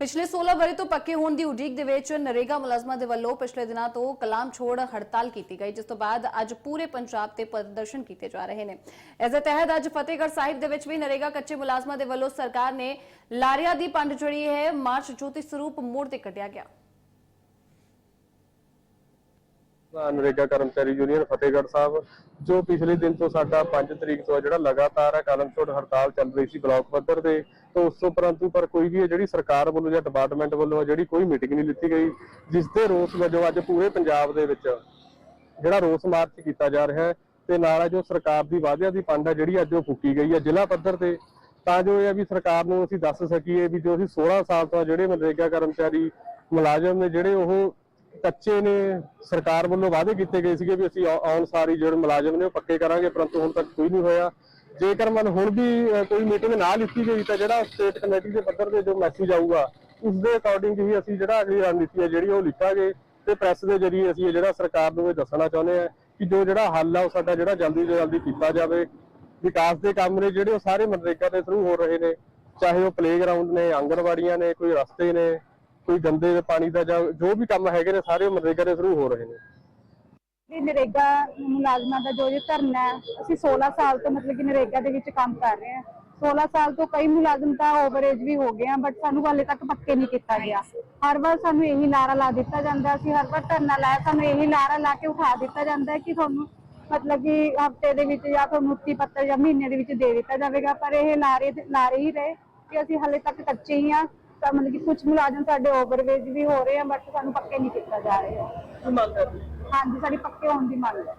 ਪਿਛਲੇ 16 ਵਰੇ ਤੋਂ ਪੱਕੇ ਹੋਣ ਦੀ ਉਡੀਕ ਦੇ ਵਿੱਚ ਨਰੇਗਾ ਮੁਲਾਜ਼ਮਾਂ ਦੇ ਵੱਲੋਂ ਪਿਛਲੇ ਦਿਨਾਂ ਤੋਂ ਕਲਾਮ ਛੋੜ ਹੜਤਾਲ ਕੀਤੀ ਗਈ, ਜਿਸ ਤੋਂ ਬਾਅਦ ਅੱਜ ਪੂਰੇ ਪੰਜਾਬ ਤੇ ਪ੍ਰਦਰਸ਼ਨ ਕੀਤੇ ਜਾ ਰਹੇ ਨੇ। ਇਸ ਦੇ ਤਹਿਤ ਅੱਜ ਫਤਿਹਗੜ੍ਹ ਸਾਹਿਬ ਦੇ ਵਿੱਚ ਵੀ ਨਰੇਗਾ ਕੱਚੇ ਮੁਲਾਜ਼ਮਾਂ ਦੇ ਵੱਲੋਂ ਸਰਕਾਰ ਨੇ ਲਾਰਿਆ ਦੀ ਪੰਡ ਜਿਹੜੀ ਹੈ, ਮਾਰਚ ਜੋਤੀ ਸਰੂਪ ਮੋੜ ਤੇ ਕੱਢਿਆ ਗਿਆ। ਨਰੇਗਾ ਕਰਮਚਾਰੀ ਯੂਨੀਅਨ ਫਤਿਹਗੜ੍ਹ ਸਾਹਿਬ, ਜੋ ਪਿਛਲੇ ਦਿਨ ਤੋਂ ਸਾਡਾ 5 ਤਰੀਕ ਤੋਂ ਜਿਹੜਾ ਲਗਾਤਾਰ ਹੈ ਕਾਲਮ ਹੜਤਾਲ ਚੱਲ ਰਹੀ ਸੀ ਬਲਾਕ ਪੱਧਰ ਤੇ ਤੋਂ ਉਸ ਤੋਂ ਪਰੰਤੂ ਪਰ ਕੋਈ ਵੀ ਜਿਹੜੀ ਸਰਕਾਰ ਵੱਲੋਂ ਜਾਂ ਡਿਪਾਰਟਮੈਂਟ ਵੱਲੋਂ ਜਿਹੜੀ ਕੋਈ ਮੀਟਿੰਗ ਨਹੀਂ ਲਿੱਤੀ ਗਈ, ਜਿਸ ਦੇ ਰੋਸ ਵਜੋਂ ਅੱਜ ਪੂਰੇ ਪੰਜਾਬ ਦੇ ਵਿੱਚ ਜਿਹੜਾ ਰੋਸ ਮਾਰਚ ਕੀਤਾ ਜਾ ਰਿਹਾ ਹੈ, ਤੇ ਨਾਲ ਜੋ ਸਰਕਾਰ ਦੀ ਵਾਅਦਿਆਂ ਦੀ ਪੰਡ ਹੈ ਜਿਹੜੀ ਅੱਜ ਉਹ ਫੂਕੀ ਗਈ ਹੈ ਜ਼ਿਲ੍ਹਾ ਪੱਧਰ ਤੇ। ਤਾਂ ਜੋ ਇਹ ਵੀ ਸਰਕਾਰ ਨੂੰ ਅਸੀਂ ਦੱਸ ਸਕੀਏ ਵੀ ਜੋ ਅਸੀਂ 16 ਸਾਲ ਤੋਂ ਜਿਹੜੇ ਮਨਰੇਗਾ ਕਰਮਚਾਰੀ ਮੁਲਾਜ਼ਮ ਨੇ, ਜਿਹੜੇ ਉਹ ਕੱਚੇ ਨੇ, ਸਰਕਾਰ ਵੱਲੋਂ ਵਾਅਦੇ ਕੀਤੇ ਗਏ ਸੀਗੇ ਵੀ ਅਸੀਂ ਆਉਣ ਸਾਰੀ ਜਿਹੜੇ ਮੁਲਾਜ਼ਮ ਨੇ ਉਹ ਪੱਕੇ ਕਰਾਂਗੇ, ਪਰੰਤੂ ਹੁਣ ਤੱਕ ਕੋਈ ਨਹੀਂ ਹੋਇਆ। ਜੇਕਰ ਮਨ ਹੁਣ ਵੀ ਕੋਈ ਮੀਟਿੰਗ ਨਾ ਲਿੱਤੀ ਗਈ ਤਾਂ ਜਿਹੜਾ ਸਟੇਟ ਕਮੇਟੀ ਦੇ ਪੱਧਰ ਤੇ ਜੋ ਮੈਸੇਜ ਆਊਗਾ, ਉਸ ਦੇ ਅਕੋਰਡਿੰਗ ਹੀ ਅਸੀਂ ਜਿਹੜਾ ਅਗਲੀ ਰਣਨੀਤੀ ਹੈ ਜਿਹੜੀ ਉਹ ਲਿਖਾਂਗੇ ਤੇ ਪ੍ਰੈਸ ਦੇ ਜ਼ਰੀਏ ਅਸੀਂ ਇਹ ਜਿਹੜਾ ਸਰਕਾਰ ਨੂੰ ਇਹ ਦੱਸਣਾ ਚਾਹੁੰਦੇ ਹਾਂ ਕਿ ਜੋ ਜਿਹੜਾ ਹੱਲ ਆ ਉਹ ਸਾਡਾ ਜਿਹੜਾ ਜਲਦੀ ਤੋਂ ਜਲਦੀ ਕੀਤਾ ਜਾਵੇ। ਵਿਕਾਸ ਦੇ ਕੰਮ ਨੇ ਜਿਹੜੇ ਉਹ ਸਾਰੇ ਮਨਰੇਗਾ ਦੇ ਥਰੂ ਹੋ ਰਹੇ ਨੇ, ਚਾਹੇ ਉਹ ਪਲੇਗਰਾਉਂਡ ਨੇ, ਆਂਗਣਵਾੜੀਆਂ ਨੇ, ਕੋਈ ਰਸਤੇ ਨੇ ਕੋਈ ਗੰਦੇ ਦੇ ਪਾਣੀ ਦਾ ਜਾਂ ਜੋ ਵੀ ਕੰਮ ਹੈਗੇ ਨੇ, ਸਾਰੇ ਮਨਰੇਗਾ ਦੇ ਥਰੂ ਹੋ ਰਹੇ ਨੇ। ਵੀ ਨਰੇਗਾ ਮੁਲਾਜ਼ਮਾਂ ਦਾ ਜੋ ਇਹ ਧਰਨਾ ਹੈ, ਅਸੀਂ 16 ਸਾਲ ਤੋਂ ਮਤਲਬ ਕਿ ਨਰੇਗਾ ਦੇ ਵਿੱਚ ਕੰਮ ਕਰ ਰਹੇ ਹਾਂ। 16 ਸਾਲ ਤੋਂ ਕਈ ਮੁਲਾਜ਼ਮ ਤਾਂ ਓਵਰਏਜ ਵੀ ਹੋ ਗਏ ਆ ਬਟ ਸਾਨੂੰ ਹਾਲੇ ਤੱਕ ਪੱਕੇ ਨਹੀਂ ਕੀਤਾ ਗਿਆ। ਹਰ ਵਾਰ ਸਾਨੂੰ ਇਹੀ ਲਾਰਾ ਲਾ ਦਿੱਤਾ ਜਾਂਦਾ, ਅਸੀਂ ਹਰ ਵਾਰ ਧਰਨਾ ਲਾਇਆ, ਸਾਨੂੰ ਇਹੀ ਲਾਰਾ ਲਾ ਕੇ ਉਠਾ ਦਿੱਤਾ ਜਾਂਦਾ ਕਿ ਤੁਹਾਨੂੰ ਮਤਲਬ ਕਿ ਹਫ਼ਤੇ ਦੇ ਵਿੱਚ ਜਾਂ ਤੁਹਾਨੂੰ ਉੱਤੀ ਪੱਤਰ ਜਾਂ ਮਹੀਨੇ ਦੇ ਵਿੱਚ ਦੇ ਦਿੱਤਾ ਜਾਵੇਗਾ, ਪਰ ਇਹ ਲਾਰੇ ਲਾਰੇ ਹੀ ਰਹੇ ਕਿ ਅਸੀਂ ਹਾਲੇ ਤੱਕ ਕੱਚੇ ਹੀ ਆ ਤਾਂ ਮਤਲਬ ਕਿ ਕੁਝ ਮੁਲਾਜ਼ਮ ਸਾਡੇ ਓਵਰਵੇਜ ਵੀ ਹੋ ਰਹੇ ਆ ਬਟ ਸਾਨੂੰ ਪੱਕੇ ਨਹੀਂ ਕੀਤਾ ਜਾ ਰਿਹਾ। ਹਾਂਜੀ ਸਾਡੀ ਪੱਕੇ ਹੋਣ ਦੀ ਮੰਗ ਹੈ।